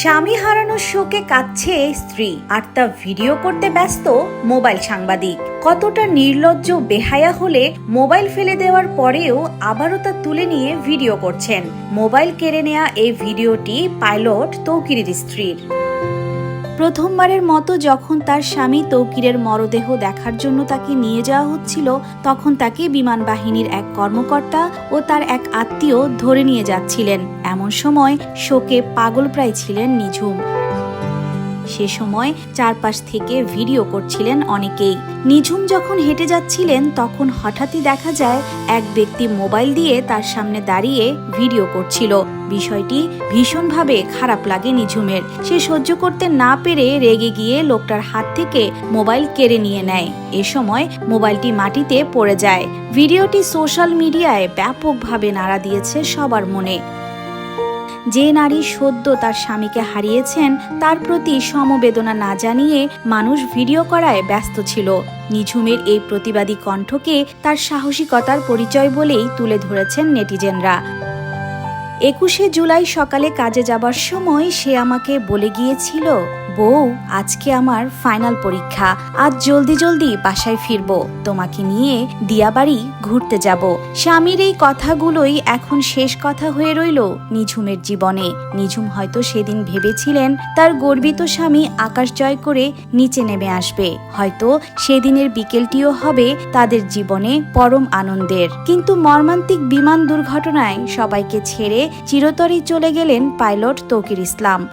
স্বামী হারানোর শোকে কাঁদছে স্ত্রী, আর তা ভিডিও করতে ব্যস্ত মোবাইল সাংবাদিক। কতটা নির্লজ্জ বেহায়া হলে মোবাইল ফেলে দেওয়ার পরেও আবারও তা তুলে নিয়ে ভিডিও করছেন। মোবাইল কেড়ে নেয়া এই ভিডিওটি পাইলট তৌকিরের স্ত্রীর। প্রথমবারের মতো যখন তার স্বামী তৌকিরের মরদেহ দেখার জন্য তাকে নিয়ে যাওয়া হচ্ছিল, তখন তাকে বিমান বাহিনীর এক কর্মকর্তা ও তার এক আত্মীয় ধরে নিয়ে যাচ্ছিলেন। এমন সময় শোকে পাগল প্রায় ছিলেন নিঝুম। সে সময় চারপাশ থেকে ভিডিও করছিলেন অনেকেই। নিঝুম যখন হেঁটে যাচ্ছিলেন, তখন হঠাৎই দেখা যায় এক ব্যক্তি মোবাইল দিয়ে তার সামনে দাঁড়িয়ে ভিডিও করছিল। বিষয়টি ভীষণভাবে খারাপ লাগে নিঝুমের। সে সহ্য করতে না পেরে রেগে গিয়ে লোকটার হাত থেকে মোবাইল কেড়ে নিয়ে নেয়। এ সময় মোবাইলটি মাটিতে পড়ে যায়। ভিডিওটি সোশ্যাল মিডিয়ায় ব্যাপকভাবে নাড়া দিয়েছে সবার মনে। যে নারী সদ্য তার স্বামীকে হারিয়েছেন, তার প্রতি সমবেদনা না জানিয়ে মানুষ ভিডিও করায় ব্যস্ত ছিল। নিঝুমের এই প্রতিবাদী কণ্ঠকে তার সাহসিকতার পরিচয় বলেই তুলে ধরেছেন নেটিজেনরা। একুশে জুলাই সকালে কাজে যাবার সময় সে আমাকে বলে গিয়েছিল, বউ, আজকে আমার ফাইনাল পরীক্ষা। আজ জলদি জলদি বাসায় ফিরবো। তোমাকে নিয়ে দিয়াবাড়ি ঘুরতে যাব। স্বামীর এই কথাগুলোই এখন শেষ কথা হয়ে রইল নিঝুমের জীবনে। নিঝুম হয়তো সেদিন ভেবেছিলেন তার গর্বিত স্বামী আকাশ জয় করে নিচে নেমে আসবে। হয়তো সেদিনের বিকেলটিও হবে তাদের জীবনে পরম আনন্দের। কিন্তু মর্মান্তিক বিমান দুর্ঘটনায় সবাইকে ছেড়ে চিরতরেই চলে গেলেন পাইলট তৌকির ইসলাম।